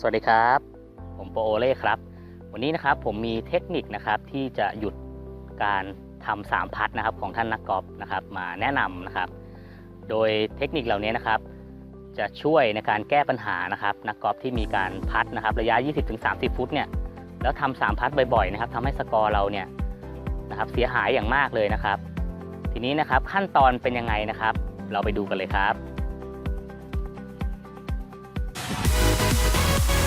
สวัสดีครับ ผมโปโอเล่ครับ วันนี้นะครับผมมีเทคนิคนะครับที่จะหยุดการทำสามพัดนะครับของท่านนักกอล์ฟนะครับมาแนะนำนะครับ โดยเทคนิคเหล่านี้นะครับ จะช่วยในการแก้ปัญหานะครับนักกอล์ฟที่มีการพัดนะครับระยะ 20-30 ฟุตเนี่ยแล้วทำสามพัดบ่อยๆนะครับทำให้สกอร์เราเนี่ยนะครับเสียหายอย่างมากเลยนะครับ ทีนี้นะครับขั้นตอนเป็นยังไงนะครับ เราไปดูกันเลยครับ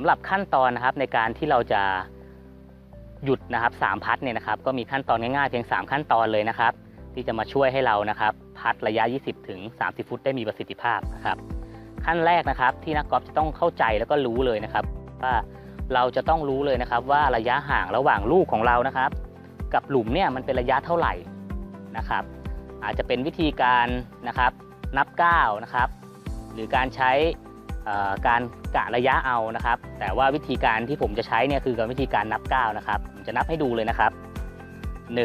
ำหรับขั้นตอนนะครับในการที่เราจะหยุดนะครับสามพัดเนี่ยนะครับก็มีขั้นตอนง่ายๆเพียง 3 ขั้นตอนเลยนะครับ ที่จะมาช่วยให้เรานะครับพัดระยะ 20 ถึง 30 ฟุตได้มีประสิทธิภาพนะครับ ขั้นแรกนะครับที่นักกอล์ฟจะต้องเข้าใจแล้วก็รู้เลยนะครับ ว่าเราจะต้องรู้เลยนะครับ ว่าระยะห่างระหว่างลูกของเรานะครับ กับหลุมเนี่ยมันเป็นระยะเท่าไหร่นะครับ อาจจะเป็นวิธีการนะครับนับก้าวนะครับ หรือการใช้ การกะระยะเอานะครับ แต่ว่าวิธีการที่ผมจะใช้เนี่ยคือการวิธีการนับก้าวนะครับผมจะนับให้ดูเลยนะครับ 1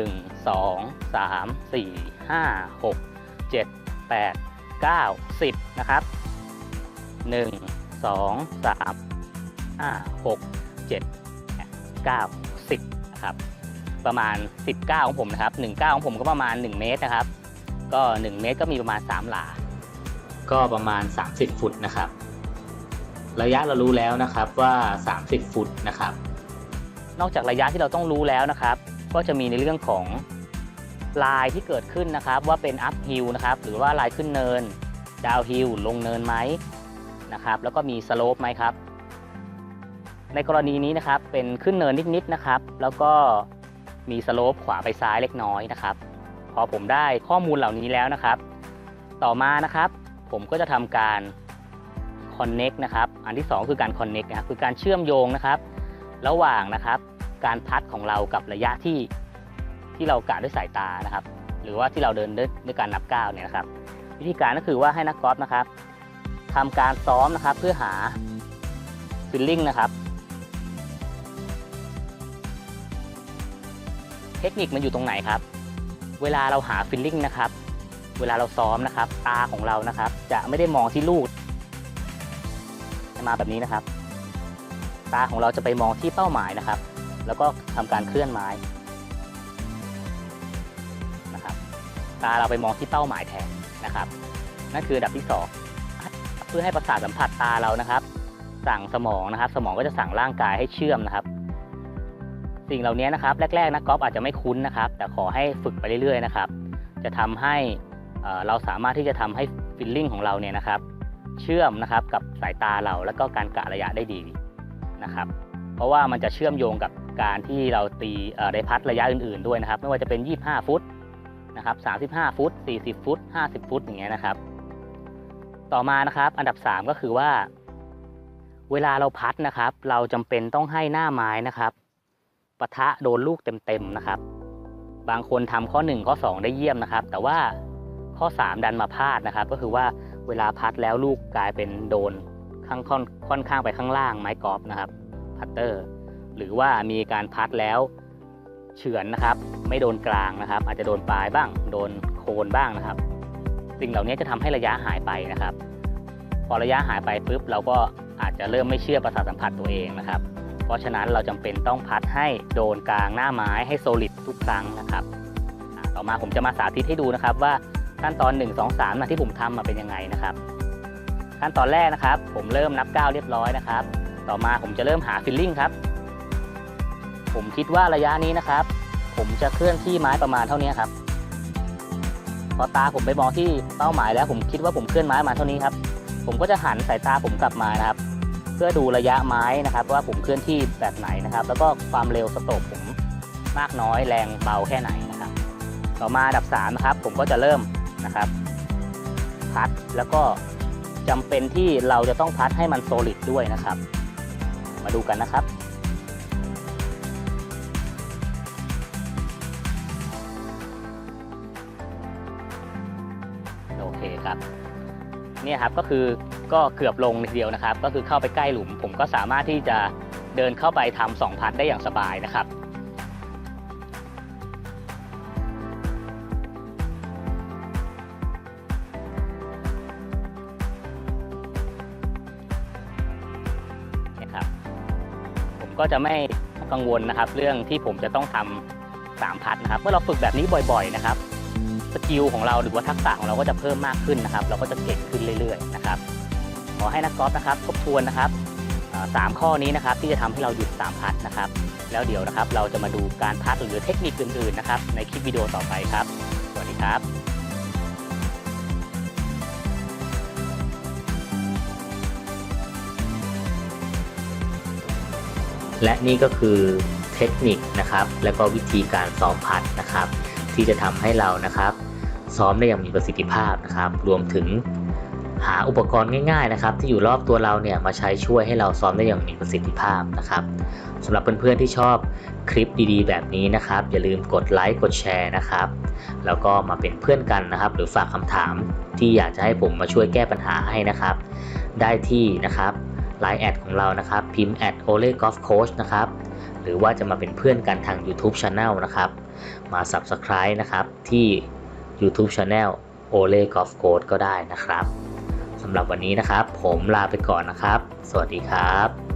2 3 4 5 6 7 8 9 10นะครับ1 2 3 5 6 7 9 10นะครับประมาณ10ก้าของผมนะครับ1ก้าของผมก็ประมาณ 1 เมตรนะครับ ก็ 1 เมตรก็มีประมาณ 3 หลา ก็ประมาณ 30 ฟุตนะครับ ระยะเรารู้แล้วนะครับว่า 30 ฟุตนะครับ นอกจากระยะที่เราต้องรู้แล้วนะครับ ก็จะมีในเรื่องของลายที่เกิดขึ้นนะครับ ว่าเป็น up hill นะครับหรือว่าลายขึ้นเนิน down hill ลงเนินไหมนะครับ แล้วก็มี slope ไหมครับ ในกรณีนี้นะครับเป็นขึ้นเนินนิดๆนะครับ แล้วก็มี slope ขวาไปซ้ายเล็กน้อยนะครับ พอผมได้ข้อมูลเหล่านี้แล้วนะครับ ต่อมานะครับ ผมก็จะทำการ connect นะครับ อันที่ 2 คือการ connect นะครับคือการเชื่อมโยงนะครับ ระหว่างนะครับ การพัดของเรากับระยะที่ที่เรากะด้วยสายตานะครับ หรือว่าที่เราเดินด้วยวยการนับก้าวเนี่ยนะครับ วิธีการก็คือว่าให้นักกอล์ฟนะครับทำการซ้อมนะครับเพื่อหาฟิลลิ่งนะครับ เทคนิคมันอยู่ตรงไหนครับ เวลาเราหาฟิลลิ่งนะครับ เวลาเราซ้อมนะครับ ตาของเรานะครับ จะไม่ได้มองที่ลูก มาแบบนี้นะครับ ตาของเราจะไปมองที่เป้าหมายนะครับ แล้วก็ทำการเคลื่อนไม้นะครับ ตาเราไปมองที่เป้าหมายแทนนะครับ นั่นคือดับที่สองเพื่อให้ประสาทสัมผัสตาเรานะครับ สั่งสมองนะครับ สมองก็จะสั่งร่างกายให้เชื่อมนะครับ สิ่งเหล่านี้นะครับ แรกๆนะกกอล์ฟอาจจะไม่คุ้นนะครับ แต่ขอให้ฝึกไปเรื่อยๆนะครับ จะทำให้เอ่อเราสามารถที่จะทำให้ฟิลลิ่งของเราเนี่ยนะครับ เชื่อมนะครับกับสายตาเราแล้วก็การกะระยะได้ดีนะครับ เพราะว่ามันจะเชื่อมโยงกับการที่เราตีได้พัดระยะอื่นๆด้วยนะครับ ไม่ว่าจะเป็น 25 ฟุตนะครับ35 ฟุต 40 ฟุต 50 ฟุตอย่างเงี้ยนะครับ ต่อมานะครับ อันดับ 3 ก็คือว่า เวลาเราพัดนะครับ เราจำเป็นต้องให้หน้าไม้นะครับปะทะโดนลูกเต็มๆนะครับ บางคนทำข้อ 1 ข้อ 2 ได้เยี่ยมนะครับ แต่ว่าข้อ 3 ดันมาพลาดนะครับ ก็คือว่า เวลาพัดแล้วลูกกลายเป็นโดนข้างค่อนค่อนข้างไปข้างล่างไม้กอล์ฟนะครับพัตเตอร์ หรือว่ามีการพัดแล้วเฉือนนะครับ ไม่โดนกลางนะครับ อาจจะโดนปลายบ้าง โดนโคนบ้างนะครับ สิ่งเหล่านี้จะทำให้ระยะหายไปนะครับ พอระยะหายไปปุ๊บเราก็อาจจะเริ่มไม่เชื่อประสาทสัมผัสตัวเองนะครับ เพราะฉะนั้นเราจำเป็นต้องพัดให้โดนกลางหน้าไม้ให้โซลิดทุกครั้งนะครับ ต่อมาผมจะมาสาธิตให้ดูนะครับว่า ขั้นตอน 1 2 3นะที่ผมทำมาเป็นยังไงนะครับ ขั้นตอนแรกนะครับ ผมเริ่มนับก้าวเรียบร้อยนะครับ ต่อมาผมจะเริ่มหาฟิลลิ่งครับ ผมคิดว่าระยะนี้นะครับ ผมจะเคลื่อนที่ไม้ประมาณเท่านี้ครับ พอตาผมไปมองที่เป้าหมายแล้วผมคิดว่าผมเคลื่อนไม้มาเท่านี้ครับ ผมก็จะหันสายตาผมกลับมานะครับ เพื่อดูระยะไม้นะครับ ว่าผมเคลื่อนที่แบบไหนนะครับ แล้วก็ความเร็วสโตรกผมมากน้อยแรงเบาแค่ไหนนะครับ ต่อมาอันดับ3นะครับ ผมก็จะเริ่ม นะครับ พัดแล้วก็จำเป็นที่เราจะต้องพัดให้มันโซลิดด้วยนะครับ มาดูกันนะครับโอเคครับเนี่ยครับก็คือก็เกือบลงทีเดียวนะครับ ก็คือเข้าไปใกล้หลุม ผมก็สามารถที่จะเดินเข้าไปทำสองพัดได้อย่างสบายนะครับนะครับ ก็จะไม่กังวลนะครับ เรื่องที่ผมจะต้องทำสามพัดนะครับ เมื่อเราฝึกแบบนี้บ่อยๆนะครับสกิลของเราหรือว่าทักษะของเราก็จะเพิ่มมากขึ้นนะครับ เราก็จะเก่งขึ้นเรื่อยๆนะครับขอให้นักกอล์ฟนะครับทบทวนนะครับสามข้อนี้นะครับที่จะทำให้เราหยุดสามพัดนะครับ แล้วเดี๋ยวนะครับเราจะมาดูการพัดหรือเทคนิคอื่นๆนะครับในคลิปวิดีโอต่อไปครับ สวัสดีครับ และนี่ก็คือเทคนิคนะครับ และก็วิธีการซ้อมพัดนะครับ ที่จะทำให้เรานะครับ ซ้อมได้อย่างมีประสิทธิภาพนะครับ รวมถึงหาอุปกรณ์ง่ายๆนะครับ ที่อยู่รอบตัวเราเนี่ยมาใช้ช่วยให้เราซ้อมได้อย่างมีประสิทธิภาพนะครับสำหรับเพื่อนๆที่ชอบคลิปดีๆ แบบนี้นะครับ อย่าลืมกดไลค์กดแชร์นะครับ แล้วก็มาเป็นเพื่อนกันนะครับ หรือฝากคำถามที่อยากจะให้ผมมาช่วยแก้ปัญหาให้นะครับ ได้ที่นะครับ Line แอดของเรานะครับ พิมพ์แอด Ole Golf Coach นะครับ หรือว่าจะมาเป็นเพื่อนกันทาง YouTube Channel นะครับ มา Subscribe นะครับที่ YouTube Channel Ole Golf Coach ก็ได้นะครับสำหรับวันนี้นะครับ ผมลาไปก่อนนะครับ สวัสดีครับ